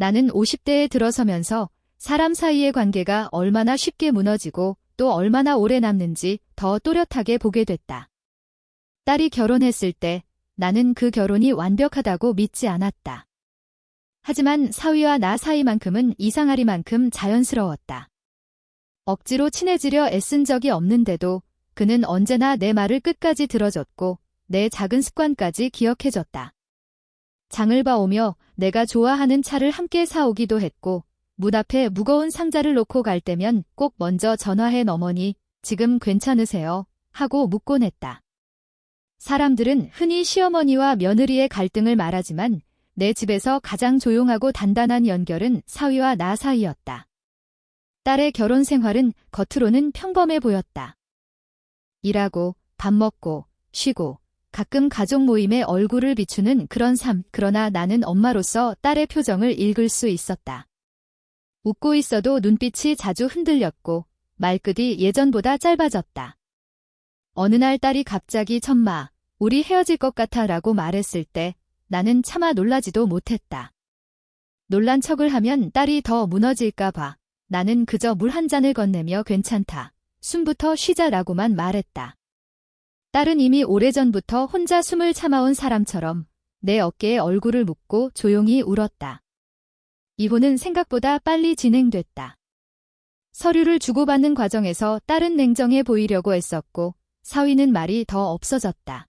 나는 50대에 들어서면서 사람 사이의 관계가 얼마나 쉽게 무너지고 또 얼마나 오래 남는지 더 또렷하게 보게 됐다. 딸이 결혼했을 때 나는 그 결혼이 완벽하다고 믿지 않았다. 하지만 사위와 나 사이만큼은 이상하리만큼 자연스러웠다. 억지로 친해지려 애쓴 적이 없는데도 그는 언제나 내 말을 끝까지 들어줬고 내 작은 습관까지 기억해줬다. 장을 봐오며 내가 좋아하는 차를 함께 사오기도 했고 문 앞에 무거운 상자를 놓고 갈 때면 꼭 먼저 전화해 어머니 지금 괜찮으세요? 하고 묻곤 했다. 사람들은 흔히 시어머니와 며느리의 갈등을 말하지만 내 집에서 가장 조용하고 단단한 연결은 사위와 나 사이였다. 딸의 결혼 생활은 겉으로는 평범해 보였다. 일하고 밥 먹고 쉬고 가끔 가족 모임에 얼굴을 비추는 그런 삶, 그러나 나는 엄마로서 딸의 표정을 읽을 수 있었다. 웃고 있어도 눈빛이 자주 흔들렸고 말끝이 예전보다 짧아졌다. 어느 날 딸이 갑자기 천마, 우리 헤어질 것 같아 라고 말했을 때 나는 차마 놀라지도 못했다. 놀란 척을 하면 딸이 더 무너질까 봐 나는 그저 물 한 잔을 건네며 괜찮다. 숨부터 쉬자라고만 말했다. 딸은 이미 오래전부터 혼자 숨을 참아온 사람처럼 내 어깨에 얼굴을 묻고 조용히 울었다. 이혼은 생각보다 빨리 진행됐다. 서류를 주고받는 과정에서 딸은 냉정해 보이려고 했었고 사위는 말이 더 없어졌다.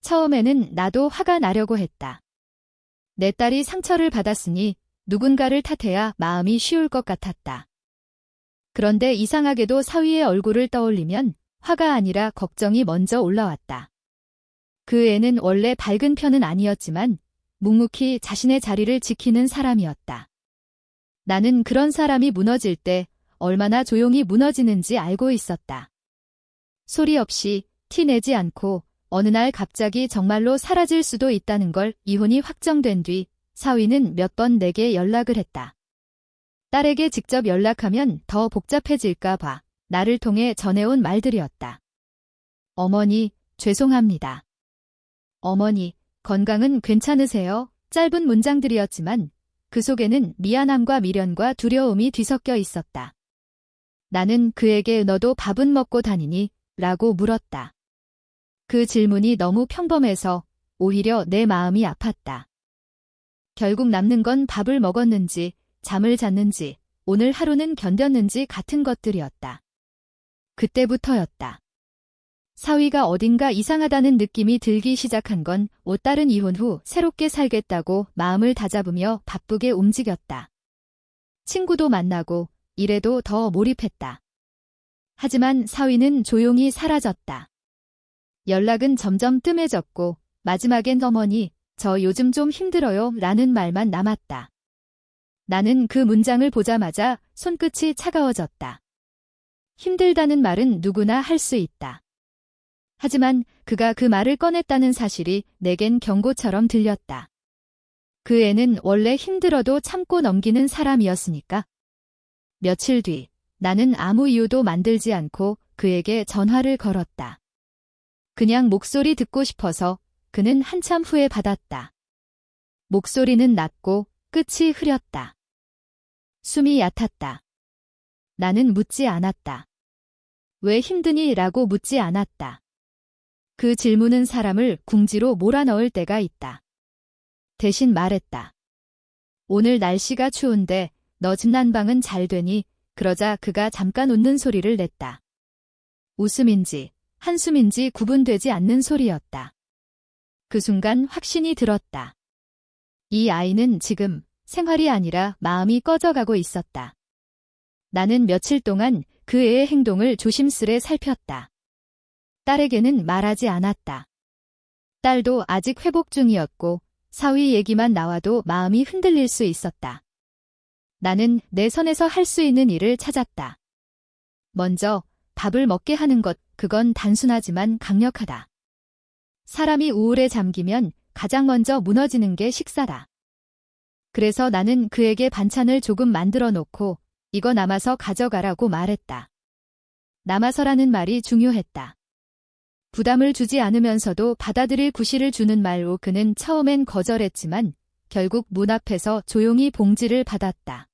처음에는 나도 화가 나려고 했다. 내 딸이 상처를 받았으니 누군가를 탓해야 마음이 쉬울 것 같았다. 그런데 이상하게도 사위의 얼굴을 떠올리면 화가 아니라 걱정이 먼저 올라왔다. 그 애는 원래 밝은 편은 아니었지만 묵묵히 자신의 자리를 지키는 사람이었다. 나는 그런 사람이 무너질 때 얼마나 조용히 무너지는지 알고 있었다. 소리 없이 티 내지 않고 어느 날 갑자기 정말로 사라질 수도 있다는 걸 이혼이 확정된 뒤 사위는 몇 번 내게 연락을 했다. 딸에게 직접 연락하면 더 복잡해질까 봐 나를 통해 전해온 말들이었다. 어머니, 죄송합니다. 어머니, 건강은 괜찮으세요? 짧은 문장들이었지만 그 속에는 미안함과 미련과 두려움이 뒤섞여 있었다. 나는 그에게 너도 밥은 먹고 다니니? 라고 물었다. 그 질문이 너무 평범해서 오히려 내 마음이 아팠다. 결국 남는 건 밥을 먹었는지, 잠을 잤는지, 오늘 하루는 견뎠는지 같은 것들이었다. 그때부터였다. 사위가 어딘가 이상하다는 느낌이 들기 시작한 건 옷다른 이혼 후 새롭게 살겠다고 마음을 다잡으며 바쁘게 움직였다. 친구도 만나고 일에도 더 몰입했다. 하지만 사위는 조용히 사라졌다. 연락은 점점 뜸해졌고 마지막엔 어머니 저 요즘 좀 힘들어요 라는 말만 남았다. 나는 그 문장을 보자마자 손끝이 차가워졌다. 힘들다는 말은 누구나 할 수 있다. 하지만 그가 그 말을 꺼냈다는 사실이 내겐 경고처럼 들렸다. 그 애는 원래 힘들어도 참고 넘기는 사람이었으니까. 며칠 뒤 나는 아무 이유도 만들지 않고 그에게 전화를 걸었다. 그냥 목소리 듣고 싶어서 그는 한참 후에 받았다. 목소리는 낮고 끝이 흐렸다. 숨이 얕았다. 나는 묻지 않았다. 왜 힘드니? 라고 묻지 않았다. 그 질문은 사람을 궁지로 몰아넣을 때가 있다. 대신 말했다. 오늘 날씨가 추운데 너 집 난방은 잘 되니? 그러자 그가 잠깐 웃는 소리를 냈다. 웃음인지 한숨인지 구분되지 않는 소리였다. 그 순간 확신이 들었다. 이 아이는 지금 생활이 아니라 마음이 꺼져가고 있었다. 나는 며칠 동안 그 애의 행동을 조심스레 살폈다. 딸에게는 말하지 않았다. 딸도 아직 회복 중이었고 사위 얘기만 나와도 마음이 흔들릴 수 있었다. 나는 내 선에서 할 수 있는 일을 찾았다. 먼저 밥을 먹게 하는 것, 그건 단순하지만 강력하다. 사람이 우울에 잠기면 가장 먼저 무너지는 게 식사다. 그래서 나는 그에게 반찬을 조금 만들어 놓고 이거 남아서 가져가라고 말했다. 남아서라는 말이 중요했다. 부담을 주지 않으면서도 받아들일 구실을 주는 말로 그는 처음엔 거절했지만 결국 문 앞에서 조용히 봉지를 받았다.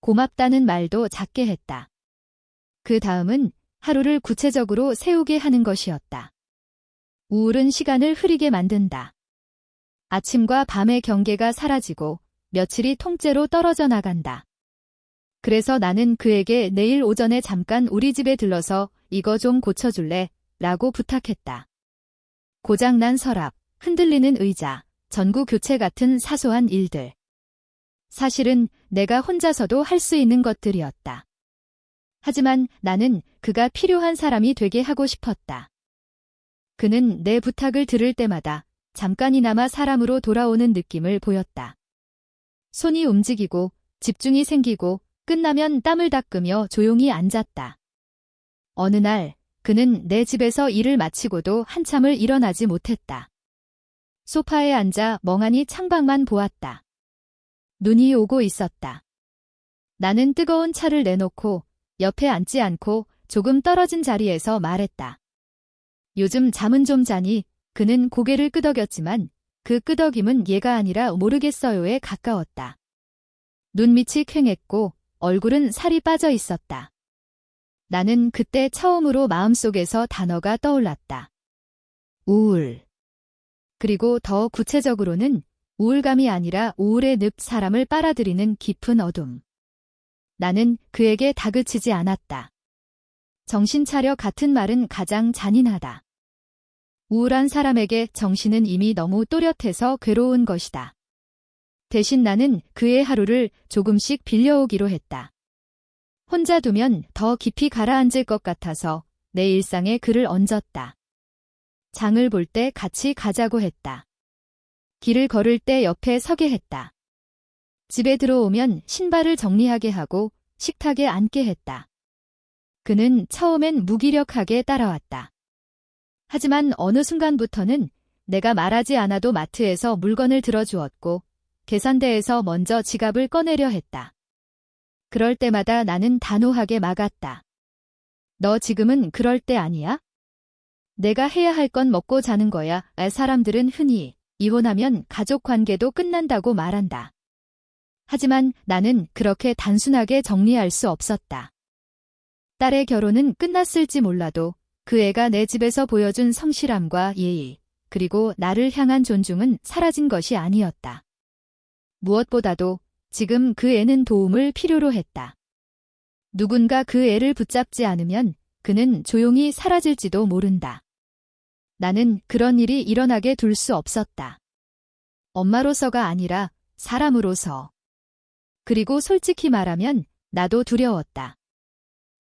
고맙다는 말도 작게 했다. 그 다음은 하루를 구체적으로 세우게 하는 것이었다. 우울은 시간을 흐리게 만든다. 아침과 밤의 경계가 사라지고 며칠이 통째로 떨어져 나간다. 그래서 나는 그에게 내일 오전에 잠깐 우리 집에 들러서 이거 좀 고쳐줄래? 라고 부탁했다. 고장난 서랍, 흔들리는 의자, 전구 교체 같은 사소한 일들. 사실은 내가 혼자서도 할 수 있는 것들이었다. 하지만 나는 그가 필요한 사람이 되게 하고 싶었다. 그는 내 부탁을 들을 때마다 잠깐이나마 사람으로 돌아오는 느낌을 보였다. 손이 움직이고 집중이 생기고 끝나면 땀을 닦으며 조용히 앉았다. 어느 날 그는 내 집에서 일을 마치고도 한참을 일어나지 못했다. 소파에 앉아 멍하니 창밖만 보았다. 눈이 오고 있었다. 나는 뜨거운 차를 내놓고 옆에 앉지 않고 조금 떨어진 자리에서 말했다. 요즘 잠은 좀 자니 그는 고개를 끄덕였지만 그 끄덕임은 얘가 아니라 모르겠어요에 가까웠다. 눈밑이 퀭했고 얼굴은 살이 빠져 있었다. 나는 그때 처음으로 마음속에서 단어가 떠올랐다. 우울. 그리고 더 구체적으로는 우울감이 아니라 우울의 늪 사람을 빨아들이는 깊은 어둠. 나는 그에게 다그치지 않았다. 정신 차려 같은 말은 가장 잔인하다. 우울한 사람에게 정신은 이미 너무 또렷해서 괴로운 것이다. 대신 나는 그의 하루를 조금씩 빌려오기로 했다. 혼자 두면 더 깊이 가라앉을 것 같아서 내 일상에 그를 얹었다. 장을 볼 때 같이 가자고 했다. 길을 걸을 때 옆에 서게 했다. 집에 들어오면 신발을 정리하게 하고 식탁에 앉게 했다. 그는 처음엔 무기력하게 따라왔다. 하지만 어느 순간부터는 내가 말하지 않아도 마트에서 물건을 들어주었고 계산대에서 먼저 지갑을 꺼내려 했다. 그럴 때마다 나는 단호하게 막았다. 너 지금은 그럴 때 아니야? 내가 해야 할 건 먹고 자는 거야. 아, 사람들은 흔히 이혼하면 가족 관계도 끝난다고 말한다. 하지만 나는 그렇게 단순하게 정리할 수 없었다. 딸의 결혼은 끝났을지 몰라도 그 애가 내 집에서 보여준 성실함과 예의, 그리고 나를 향한 존중은 사라진 것이 아니었다. 무엇보다도 지금 그 애는 도움을 필요로 했다. 누군가 그 애를 붙잡지 않으면 그는 조용히 사라질지도 모른다. 나는 그런 일이 일어나게 둘 수 없었다. 엄마로서가 아니라 사람으로서. 그리고 솔직히 말하면 나도 두려웠다.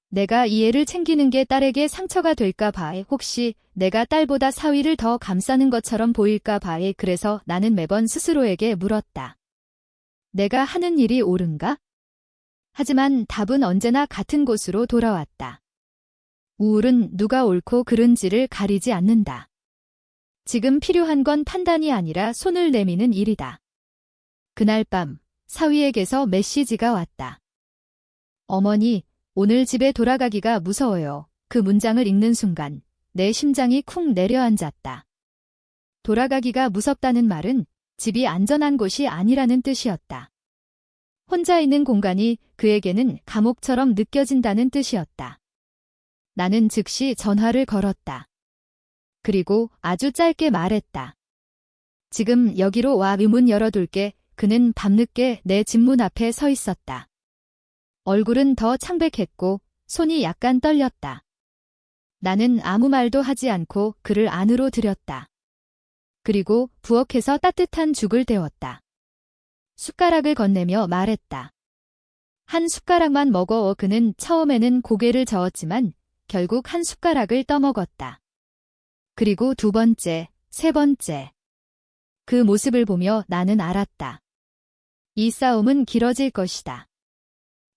내가 이 애를 챙기는 게 딸에게 상처가 될까 봐에 혹시 내가 딸보다 사위를 더 감싸는 것처럼 보일까 봐에 그래서 나는 매번 스스로에게 물었다. 내가 하는 일이 옳은가? 하지만 답은 언제나 같은 곳으로 돌아왔다. 우울은 누가 옳고 그른지를 가리지 않는다. 지금 필요한 건 판단이 아니라 손을 내미는 일이다. 그날 밤 사위에게서 메시지가 왔다. 어머니, 오늘 집에 돌아가기가 무서워요. 그 문장을 읽는 순간 내 심장이 쿵 내려앉았다. 돌아가기가 무섭다는 말은 집이 안전한 곳이 아니라는 뜻이었다. 혼자 있는 공간이 그에게는 감옥처럼 느껴진다는 뜻이었다. 나는 즉시 전화를 걸었다. 그리고 아주 짧게 말했다. 지금 여기로 와 문 열어둘게. 그는 밤늦게 내 집 문 앞에 서 있었다. 얼굴은 더 창백했고 손이 약간 떨렸다. 나는 아무 말도 하지 않고 그를 안으로 들였다. 그리고 부엌에서 따뜻한 죽을 데웠다. 숟가락을 건네며 말했다. 한 숟가락만 먹어 그는 처음에는 고개를 저었지만 결국 한 숟가락을 떠먹었다. 그리고 두 번째, 세 번째. 그 모습을 보며 나는 알았다. 이 싸움은 길어질 것이다.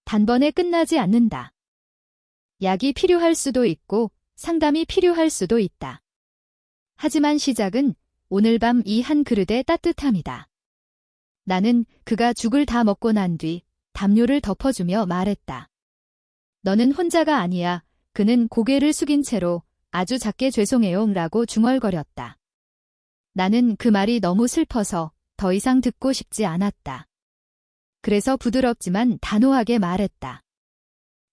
단번에 끝나지 않는다. 약이 필요할 수도 있고 상담이 필요할 수도 있다. 하지만 시작은 오늘 밤 이 한 그릇의 따뜻함이다. 나는 그가 죽을 다 먹고 난 뒤 담요를 덮어주며 말했다. 너는 혼자가 아니야. 그는 고개를 숙인 채로 아주 작게 죄송해요 라고 중얼거렸다. 나는 그 말이 너무 슬퍼서 더 이상 듣고 싶지 않았다. 그래서 부드럽지만 단호하게 말했다.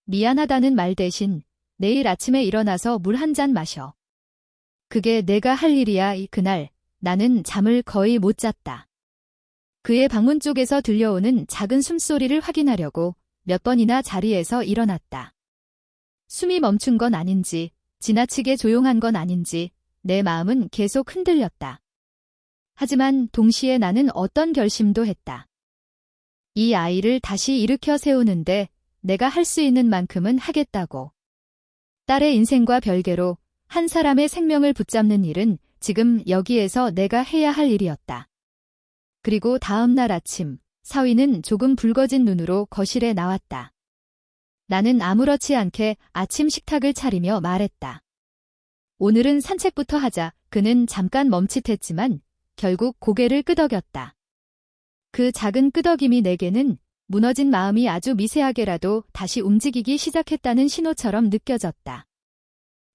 미안하다는 말 대신 내일 아침에 일어나서 물 한 잔 마셔. 그게 내가 할 일이야. 이 그날 나는 잠을 거의 못 잤다. 그의 방문 쪽에서 들려오는 작은 숨소리를 확인하려고 몇 번이나 자리에서 일어났다. 숨이 멈춘 건 아닌지, 지나치게 조용한 건 아닌지, 내 마음은 계속 흔들렸다. 하지만 동시에 나는 어떤 결심도 했다. 이 아이를 다시 일으켜 세우는데 내가 할 수 있는 만큼은 하겠다고. 딸의 인생과 별개로 한 사람의 생명을 붙잡는 일은 지금 여기에서 내가 해야 할 일이었다. 그리고 다음 날 아침, 사위는 조금 붉어진 눈으로 거실에 나왔다. 나는 아무렇지 않게 아침 식탁을 차리며 말했다. 오늘은 산책부터 하자. 그는 잠깐 멈칫했지만 결국 고개를 끄덕였다. 그 작은 끄덕임이 내게는 무너진 마음이 아주 미세하게라도 다시 움직이기 시작했다는 신호처럼 느껴졌다.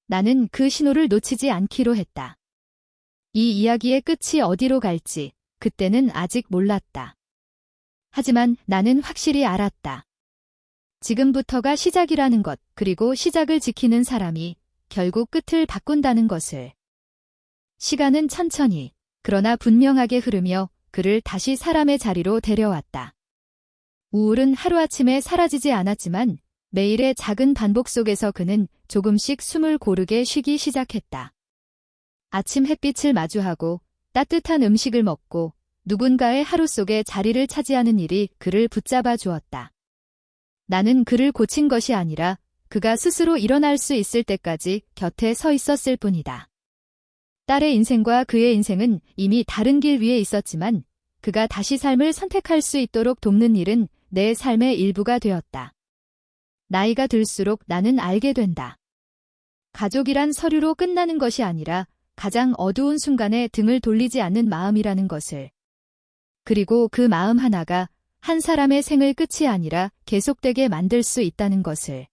나는 그 신호를 놓치지 않기로 했다. 이 이야기의 끝이 어디로 갈지 그때는 아직 몰랐다. 하지만 나는 확실히 알았다. 지금부터가 시작이라는 것, 그리고 시작을 지키는 사람이 결국 끝을 바꾼다는 것을. 시간은 천천히, 그러나 분명하게 흐르며 그를 다시 사람의 자리로 데려왔다. 우울은 하루아침에 사라지지 않았지만 매일의 작은 반복 속에서 그는 조금씩 숨을 고르게 쉬기 시작했다. 아침 햇빛을 마주하고 따뜻한 음식을 먹고 누군가의 하루 속에 자리를 차지하는 일이 그를 붙잡아 주었다. 나는 그를 고친 것이 아니라 그가 스스로 일어날 수 있을 때까지 곁에 서 있었을 뿐이다. 딸의 인생과 그의 인생은 이미 다른 길 위에 있었지만 그가 다시 삶을 선택할 수 있도록 돕는 일은 내 삶의 일부가 되었다. 나이가 들수록 나는 알게 된다. 가족이란 서류로 끝나는 것이 아니라 가장 어두운 순간에 등을 돌리지 않는 마음이라는 것을. 그리고 그 마음 하나가 한 사람의 생을 끝이 아니라 계속되게 만들 수 있다는 것을.